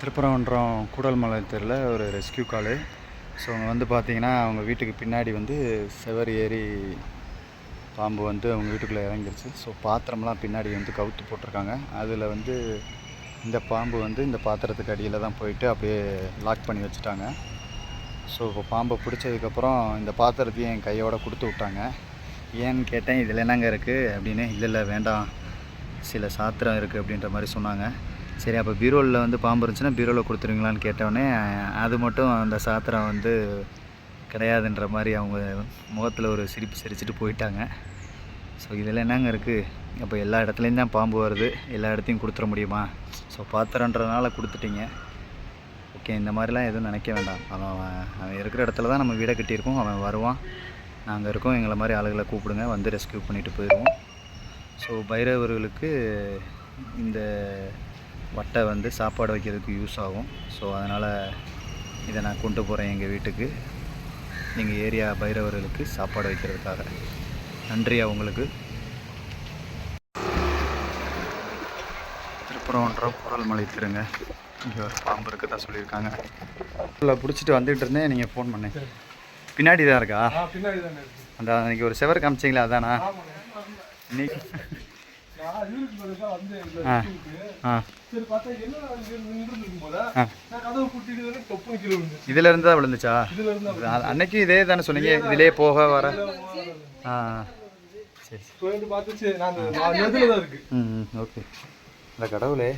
திருப்பரங்குன்றம் கூடல்மலை தெருவில் ஒரு ரெஸ்கியூ காலு ஸோ அவங்க வந்து பார்த்தீங்கன்னா அவங்க வீட்டுக்கு பின்னாடி வந்து செவர் ஏறி பாம்பு வந்து அவங்க வீட்டுக்குள்ளே இறங்கிருச்சு. ஸோ பாத்திரம்லாம் பின்னாடி வந்து கவுத்து போட்டிருக்காங்க. அதில் வந்து இந்த பாம்பு வந்து இந்த பாத்திரத்துக்கு அடியில் தான் போயிட்டு அப்படியே லாக் பண்ணி வச்சுட்டாங்க. ஸோ இப்போ பாம்பை பிடிச்சதுக்கப்புறம் இந்த பாத்திரத்தையும் என் கையோடு கொடுத்து விட்டாங்க. ஏன்னு கேட்டேன் இதில் என்னங்க இருக்குது அப்படின்னு இல்லை இல்லை வேண்டாம். சில சாத்திரம் இருக்குது அப்படின்ற மாதிரி சொன்னாங்க. சரி அப்போ பீரோவில் வந்து பாம்பு இருந்துச்சுன்னா பீரோவில் கொடுத்துருவீங்களான்னு கேட்டோடனே அது மட்டும் அந்த சாத்திரம் வந்து கிடையாதுன்ற மாதிரி அவங்க முகத்தில் ஒரு சிரிப்பு சிரிச்சிட்டு போயிட்டாங்க. ஸோ இதில் என்னங்க இருக்குது அப்போ எல்லா இடத்துலையும் தான் பாம்பு வருது. எல்லா இடத்தையும் கொடுத்துட முடியுமா? ஸோ பாத்திரன்றதுனால கொடுத்துட்டீங்க. ஓகே இந்த மாதிரிலாம் எதுவும் நினைக்க வேண்டாம். அவன் அவன் அவன் இருக்கிற இடத்துல தான் நம்ம வீடை கட்டியிருக்கோம். அவன் வருவான். நாங்கள் இருக்கோம். எங்களை மாதிரி ஆளுகளை கூப்பிடுங்க. வந்து ரெஸ்க்யூ பண்ணிட்டு போயிடுவோம். ஸோ பைரவர்களுக்கு இந்த வட்டை வந்து சாப்பாடு வைக்கிறதுக்கு யூஸ் ஆகும். ஸோ அதனால் இதை நான் கொண்டு போகிறேன் எங்கள் வீட்டுக்கு. எங்கள் ஏரியா பைரவர்களுக்கு சாப்பாடு வைக்கிறதுக்காக. நன்றியா உங்களுக்கு திருப்பரங்குன்றம் குரல்மலை திருங்க. இங்கே ஒரு பாம்பு இருக்குதா சொல்லியிருக்காங்க. இல்லை பிடிச்சிட்டு வந்துட்டு இருந்தேன் நீங்கள் ஃபோன் பண்ணேன். பின்னாடி தான் இருக்கா? தானே அந்த அன்றைக்கி ஒரு செவர் காமிச்சிங்களா அதானா? இன்னைக்கு இதுல இருந்து தான் விழுந்துச்சா? இதுல இருந்து அ- அன்னைக்கு இதே தானே சொன்னீங்க. இதிலே போக வர. ஆ. சரி ஓகே. இந்த கடவுளே.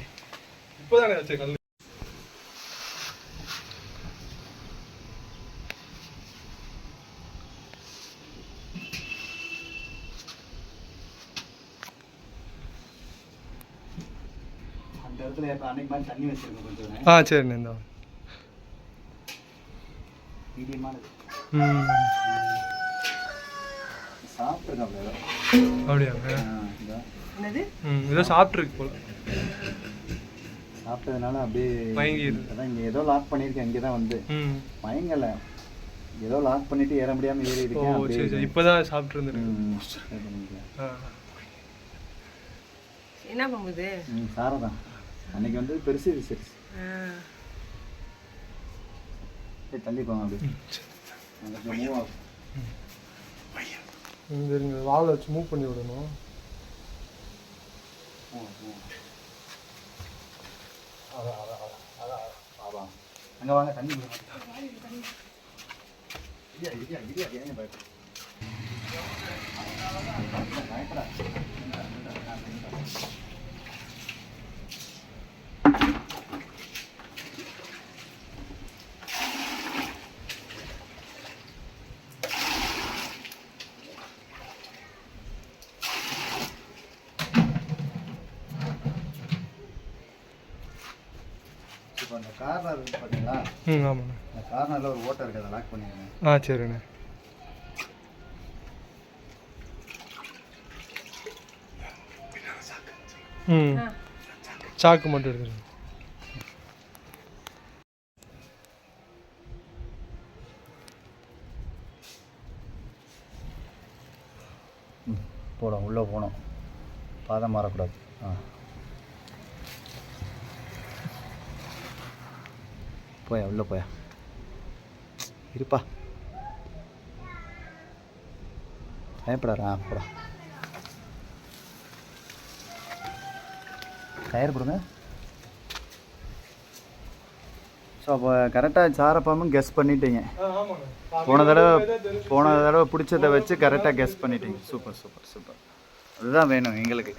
இப்போதானே இடத்துல இப்போ அன்னைக்கு மாதிரி தண்ணி வச்சிருக்கோம் கொஞ்சம் ஆ சரிண்ணே இந்த மீடியமானது. ம். சாப்பிட்ருக்கோம் ஏதோ? அப்படியாங்க ஆ, இதோ. ம் ஏதோ சாப்பிட்ருக்கு போல. சாப்பிட்டதுனால அப்படியே மயங்கிடுது. அதான் இங்கே ஏதோ லாக் பண்ணியிருக்கேன் இங்கே தான் வந்து. ம். மயங்கலை. ஏதோ லாக் பண்ணிட்டு ஏற முடியாமல் ஏறி ஓ இருக்கேன் அப்படியே சரி சரி இப்போதான் சாப்பிட்டு. ஆ. என்ன பண்ணுது? ம் சாரதான் அன்னைக்கு வந்து பெருசு சரி தள்ளி போங்க அப்படி அங்கே மூவ் ஆகும் இங்க இருங்க வாழை வச்சு மூவ் பண்ணி விடணும் அங்கே வாங்க தண்ணி விடுங்க. இரியா, இரியா, இரியா, ஏங்க பயப்படுற? இப்போ அந்த கார்னர் பார்த்தீங்களா ம் ஆமாண்ணே. அந்த கார்னரில் ஒரு ஓட்டை இருக்குது அதை லாக் பண்ணிடுங்க. ஆ சரிண்ணே. ம். சாக்கு மட்டும் எடுத்துருங்க ம் போடும் உள்ளே போகணும். பாதம் மாறக்கூடாது. ஆ. போயா உள்ளே போயா. இருப்பா. பயப்படாரா போடா. டயர் கொடுங்க ஸோ அப்போ கரெக்டாக சாரப்பாம்பும் கெஸ் பண்ணிட்டீங்க. போன தடவை போன தடவை பிடிச்சதை வச்சு கரெக்டாக கெஸ் பண்ணிட்டீங்க. சூப்பர் சூப்பர் சூப்பர் அதுதான் வேணும் எங்களுக்கு.